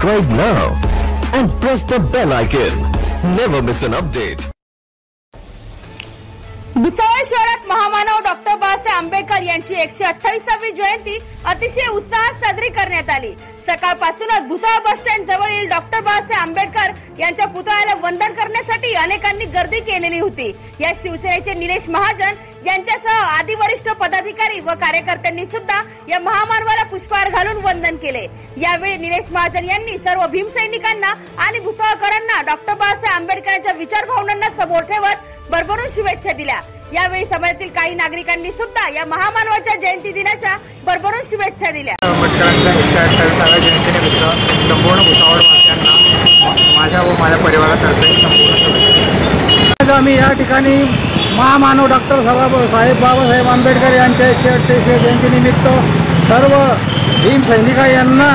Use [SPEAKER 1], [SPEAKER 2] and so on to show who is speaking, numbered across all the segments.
[SPEAKER 1] Subscribe now and press the bell icon. Never miss an update.
[SPEAKER 2] Bhusawal शहरात महामानव doctor Babasaheb Ambedkar यांची एकशे अठ्ठावीसावी जयंती अतिशय उत्साहात साजरी करण्यात आली सकाळपासूनच भुसावळ बस स्टँड जवळील डॉक्टर बाबासाहेब आंबेडकर यांच्या पुतळ्याला वंदन करण्यासाठी अनेकांनी गर्दी केलेली होती. या शिवसेनेचे निलेश महाजन यांच्यासह आदी वरिष्ठ पदाधिकारी व कार्यकर्त्यांनी सुद्धा या महामानवाला पुष्पहार घालून वंदन केले. यावेळी निलेश महाजन यांनी सर्व भीमसैनिकांना आणि भुसावळकरांना डॉक्टर बाबासाहेब आंबेडकरांच्या विचार भावनांना समोर ठेवत भरभरून शुभेच्छा दिल्या. यावेळी समाजातील काही नागरिकांनी सुद्धा या महामानवाच्या जयंती दिनाच्या भरभरून शुभेच्छा दिल्या.
[SPEAKER 3] आंबेडकरांच्या एकशे अठ्ठावीसाव्या जयंतीनिमित्त संपूर्ण भुसावळ वासियांना माझ्या व माझ्या परिवारातर्फे संपूर्ण शुभेच्छा.
[SPEAKER 4] आज आम्ही या ठिकाणी महामानव डॉक्टर साहेब बाबासाहेब आंबेडकर यांच्या एकशे अठ्ठावीसव्या जयंतीनिमित्त सर्व भीम सैनिका यांना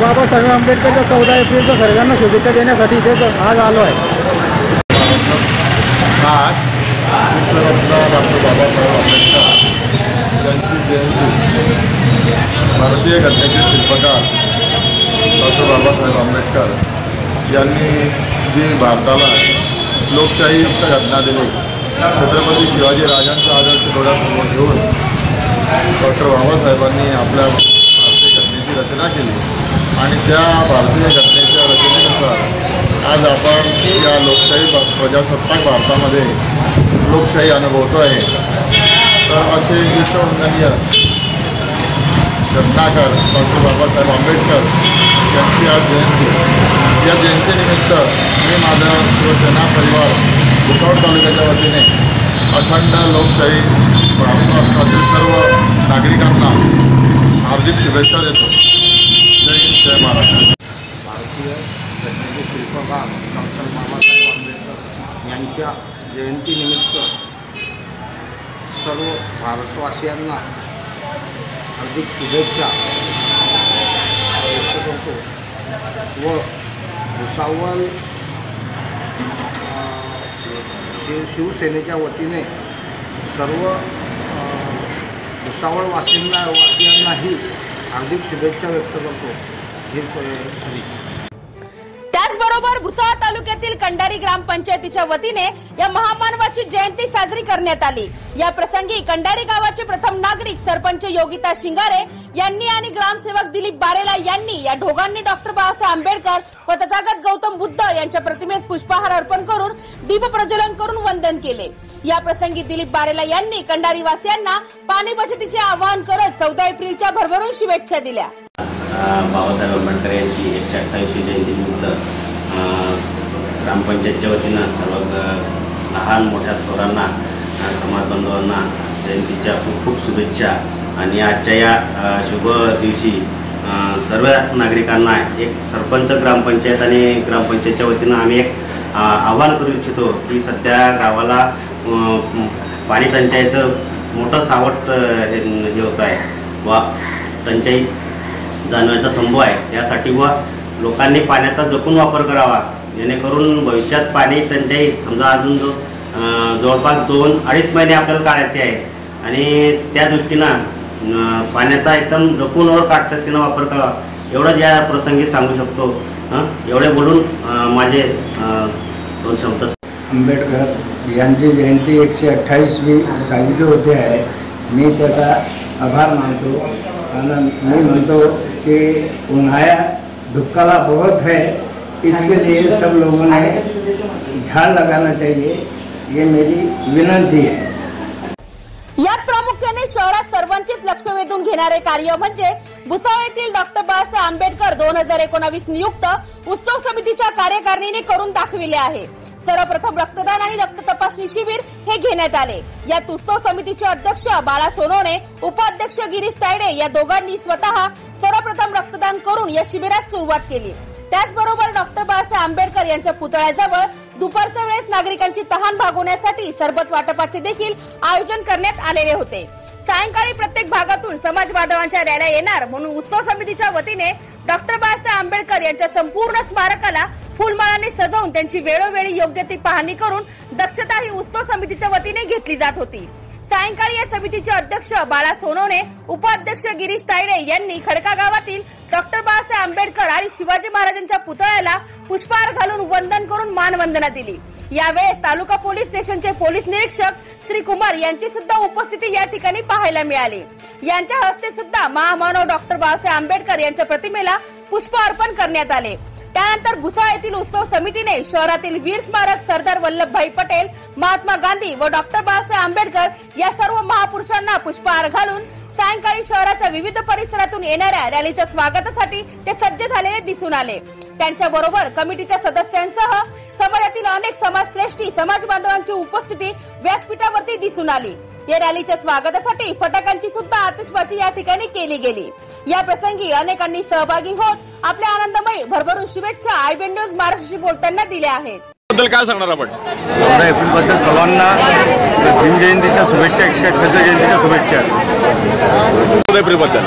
[SPEAKER 4] बाबासाहेब आंबेडकरच्या चौदा एप्रिलच्या सर्वांना शुभेच्छा देण्यासाठी इथे आज आलो आहे.
[SPEAKER 5] आज डॉक्टर बाबासाहेब आंबेडकर यांची जयंती भारतीय घटनेचे शिल्पकार डॉक्टर बाबासाहेब आंबेडकर यांनी जी भारताला लोकशाहीयुक्त घटना दिली छत्रपती शिवाजी राजांचा आदर्श डोळ्यासमोर घेऊन डॉक्टर बाबासाहेबांनी आपल्या भारतीय घटनेची रचना केली. आणि त्या भारतीय घटनेच्या रचनेनुसार आज आपण या लोकशाही प्रजासत्ताक भारतामध्ये लोकशाही अनुभवतो आहे तर असे विश्ववंदनीय घटनाकार डॉक्टर बाबासाहेब आंबेडकर यांची आज जयंती। या जयंतीनिमित्त मी माझा शिवसेना परिवार भुसावळ तालुक्याच्या वतीने अखंड लोकशाही महाराष्ट्रातील सर्व नागरिकांना हार्दिक शुभेच्छा देतो. जय हिंद, जय महाराष्ट्र.
[SPEAKER 6] भारतीय घटनेचे शिल्पकार डॉक्टर बाबासाहेब आंबेडकर यांच्या जयंतीनिमित्त सर्व भारतवासियांना हार्दिक शुभेच्छा. व्यक्त करतो व भुसावळ शिव शिवसेनेच्या वतीने सर्व अं, भुसावळवासींना वासियांनाही हार्दिक शुभेच्छा व्यक्त करतो. हे हरी
[SPEAKER 2] त्याचबरोबर भुसावळ तालुक्यातील कंडारी ग्रामपंचायतीच्या वतीने या महामानवाची जयंती साजरी करण्यात आली. या प्रसंगी कंडारी गावाचे प्रथम नागरिक सरपंच योगिता शिंगारे यांनी आणि ग्रामसेवक दिलीप बारेला यांनी या ढोगांनी डॉक्टर बाबासाहेब आंबेडकर व तथागत गौतम बुद्ध यांच्या प्रतिमेस पुष्पहार अर्पण करून दीप प्रज्वलन करून वंदन केले. या प्रसंगी दिलीप बारेला यांनी कंडारी वासियांना पाणी बचतीचे आवाहन करत चौदा एप्रिलच्या भरभरून शुभेच्छा दिल्या.
[SPEAKER 7] बाबासाहेब आंबेडकर यांची एकशे अठ्ठावीसशे जयंतीनिमित्त ग्रामपंचायतच्या वतीनं सर्व लहान मोठ्या थोरांना समाज बांधवांना जयंतीच्या खूप खूप शुभेच्छा. आणि आजच्या या शुभ दिवशी सर्व नागरिकांना एक सरपंच ग्रामपंचायत आणि ग्रामपंचायतच्या वतीनं आम्ही एक आव्हान करू इच्छितो की सध्या गावाला पाणी टंचाईचं मोठं सावट हे हे आहे. वा टंचाई जाणवायचा संभव आहे. त्यासाठी व लोकांनी पाण्याचा जपून वापर करावा. जेणेकरून भविष्यात पाणी टंचाई समजा अजून जो जवळपास दोन अडीच महिने आपल्याला काढायचे आहे. आणि त्या दृष्टीनं पाण्याचा एकदम जपून व काटकसरीनं वापर करावा. एवढंच या प्रसंगी सांगू शकतो. एवढे बोलून माझे दोन शब्द
[SPEAKER 4] आंबेडकर यांची जयंती एकशे अठ्ठावीसवी साजरी होते आहे. मी त्याचा आभार मानतो. आणि मी म्हणतो की उन्हाळ्या धुक्काला बहुत है इसके लिए सब लोगों ने झाड़ लगाना चाहिए ये मेरी विनंती है।
[SPEAKER 2] यात प्रामुख्याने शहरात सर्वांचेच लक्ष वेधून घेणारे कार्य म्हणजे भुसावळ येथील डॉक्टर बाबासाहेब आंबेडकर दोन हजार एकोणावीस नियुक्त उत्सव समितीच्या कार्यकारिणीने करून दाखविले आहे. सर्वप्रथम रक्तदान आणि रक्त तपासणी शिबिर हे घेण्यात आले. यात उत्सव समितीचे अध्यक्ष बाळा सोनवणे उपाध्यक्ष गिरीश तायडे या दोघांनी स्वतः सर्वप्रथम रक्तदान करून या शिबिरास सुरुवात केली. त्याचबरोबर डॉक्टर बाळासाहेब आंबेडकर यांच्या पुतळ्याजवळ दुपारच्या वेळेस नागरिकांची तहान भागवण्यासाठी सरबत वाटपाचे देखील आयोजन करण्यात आलेले होते. सायंकाळी प्रत्येक भागातून समाज बांधवांच्या रॅल्या येणार म्हणून उत्सव समितीच्या वतीने डॉक्टर बाबासाहेब आंबेडकर यांच्या संपूर्ण स्मारकाला फुलमाळाने सजवून त्यांची वेळोवेळी योग्य ती पाहणी करून दक्षता ही उत्सव समितीच्या वतीने घेतली जात होती. सायंकाळी या समितीचे अध्यक्ष बाळा सोनवणे उपाध्यक्ष गिरीश तायडे यांनी खडका गावातील डॉक्टर बाबासाहेब आंबेडकर आणि शिवाजी महाराजांच्या पुतळ्याला पुष्पहार घालून वंदन करून मानवंदना दिली. यावेळेस तालुका पोलीस स्टेशनचे पोलीस निरीक्षक श्री कुमार यांची सुद्धा उपस्थिती या ठिकाणी पाहायला मिळाली. यांच्या हस्ते सुद्धा महामानव डॉक्टर बाबासाहेब आंबेडकर यांच्या प्रतिमेला पुष्प अर्पण करण्यात आले. त्यानंतर भुसाळ येथील उत्सव समितीने शहरातील वीर स्मारक सरदार वल्लभभाई पटेल महात्मा गांधी व डॉक्टर बाबासाहेब आंबेडकर या सर्व महापुरुषांना पुष्पहार घालून सायंकाळी शहराच्या विविध परिसरातून येणाऱ्या रॅलीच्या स्वागतासाठी ते सज्ज झालेले दिसून आले. त्यांच्या बरोबर कमिटीच्या सदस्यांसह समाजातील अनेक समाजश्रेष्ठी समाज बांधवांची उपस्थिती व्यासपीठावरती दिसून आली. या रॅलीच्या स्वागतासाठी फटाक्यांची सुद्धा आतिषबाजी या ठिकाणी केली गेली. या प्रसंगी अनेकांनी सहभागी होत आपल्या आनंदमयी भरभरून शुभेच्छा आयबी न्यूज महाराष्ट्राशी बोलताना दिल्या आहेत.
[SPEAKER 5] बद्दल काय सांगणार आपण?
[SPEAKER 3] चौदा एप्रिलबद्दल सर्वांना भीम जयंतीच्या शुभेच्छा एकशे जयंतीच्या शुभेच्छा.
[SPEAKER 5] चौदा एप्रिलबद्दल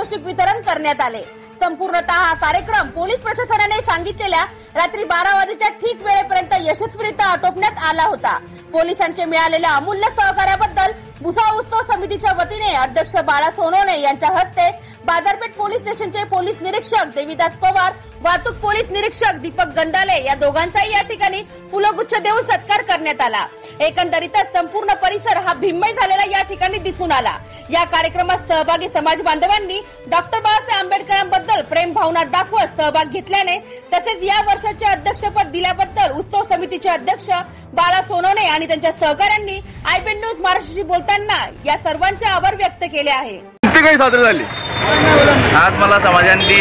[SPEAKER 2] पारितोषिक वितरण करण्यात आले. संपूर्णतः हा कार्यक्रम पोलीस प्रशासनाने सांगितलेल्या रात्री बारा वाजेच्या ठीक वेळेपर्यंत यशस्वीरित्या आटोपण्यात आला होता. पोलिसांचे मिळालेल्या अमूल्य सहकार्याबद्दल भुसा उत्सव समितीच्या वतीने अध्यक्ष बाळा सोनवणे यांच्या हस्ते बाजारपेठ पोलीस स्टेशनचे पोलीस निरीक्षक देवीदास पवार वाहतूक पोलीस निरीक्षक दीपक गंदाले या दोघांचाही या ठिकाणी फुलगुच्छ देऊन सत्कार करण्यात आला. एकंदरीतच संपूर्ण परिसर हा भिम्मय झालेला या ठिकाणी दिसून आला. या कार्यक्रमात सहभागी समाज बांधवांनी डॉक्टर बाबासाहेब आंबेडकरांबद्दल प्रेम भावना दाखवत सहभाग घेतल्याने तसेच या वर्षाचे अध्यक्षपद दिल्याबद्दल उत्सव समितीचे अध्यक्ष बाळा सोनवणे आणि त्यांच्या सहकाऱ्यांनी आयबीएन न्यूज महाराष्ट्राशी बोलताना या सर्वांचे आभार व्यक्त केले आहे.
[SPEAKER 5] किती काही साजरी झाली?
[SPEAKER 8] आज मला समाजांनी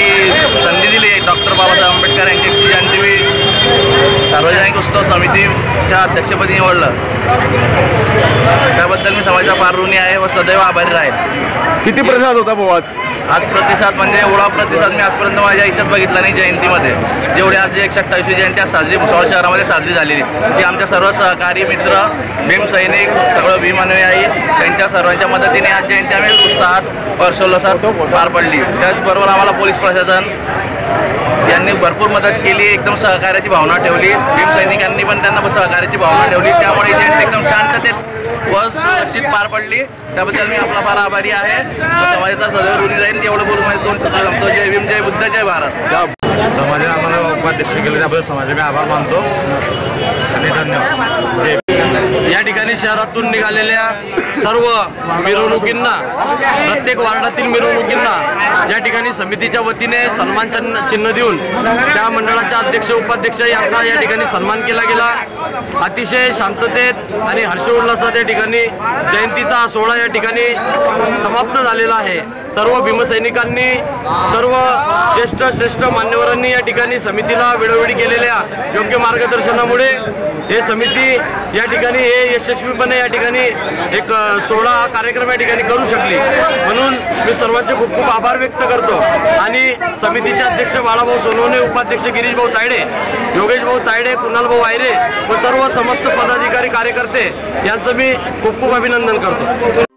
[SPEAKER 8] संधी दिली. डॉक्टर बाबासाहेब आंबेडकर यांची एकशे जयंती सार्वजनिक उत्सव समितीच्या अध्यक्षपदी निवडलं. त्याबद्दल मी समाजाचा फार ऋणी आहे व सदैव आभारी राहील.
[SPEAKER 5] किती प्रतिसाद होता भाऊ आज?
[SPEAKER 8] आज प्रतिसाद म्हणजे एवढा प्रतिसाद मी आजपर्यंत माझ्या इच्छात बघितला नाही जयंतीमध्ये. जेवढी आज जी एकशे अठ्ठावीसवी जयंती आज साजरी भुसावळ शहरामध्ये साजरी झालेली. ती आमच्या सर्व सहकारी मित्र भीम सैनिक सगळं भीम अनुयायी त्यांच्या सर्वांच्या मदतीने आज जयंती आम्ही उत्साहात हर्षोल्लासात पार पडली. त्याचबरोबर आम्हाला पोलीस प्रशासन यांनी भरपूर मदत केली एकदम सहकार्याची भावना ठेवली. भीमसैनिकांनी पण त्यांना सहकार्याची भावना ठेवली. त्यामुळे इथे एकदम शांततेत व सुरक्षित पार पडली. त्याबद्दल मी आपला फार आभारी आहे. समाजाचा सदैव ऋणी जाईल एवढं बोलून माझे दोन शब्द संपतो. जय भीम जय बुद्ध जय भारत.
[SPEAKER 3] समाजाने आम्हाला उपाध्यक्ष केले त्याबद्दल समाजाने आभार मानतो. आणि धन्यवाद. जय
[SPEAKER 9] या ठिकाणी शहरातून निघालेल्या सर्व मिरवणुकींना प्रत्येक वार्डातील मिरवणुकींना या ठिकाणी समितीच्या वतीने सन्मान चिन्ह चिन्ह देऊन त्या मंडळाच्या अध्यक्ष उपाध्यक्ष यांचा या ठिकाणी सन्मान केला गेला. अतिशय शांततेत आणि हर्षोल्लासात या ठिकाणी जयंतीचा सोहळा या ठिकाणी समाप्त झालेला आहे. सर्व भीमसैनिकांनी सर्व ज्येष्ठ श्रेष्ठ मान्यवरांनी या ठिकाणी समितीला वेळोवेळी केलेल्या योग्य मार्गदर्शनामुळे हे समिती या ठिकाणी हे यशस्वीपणे या ठिकाणी एक सोहळा हा कार्यक्रम या ठिकाणी करू शकली. म्हणून मी सर्वांचे खूप खूप आभार व्यक्त करतो. आणि समितीचे अध्यक्ष बाळाभाऊ सोनवणे उपाध्यक्ष गिरीश भाऊ तायडे योगेश भाऊ तायडे कुणालभाऊ आयरे व सर्व समस्त पदाधिकारी कार्यकर्ते यांचं मी खूप खूप अभिनंदन करतो.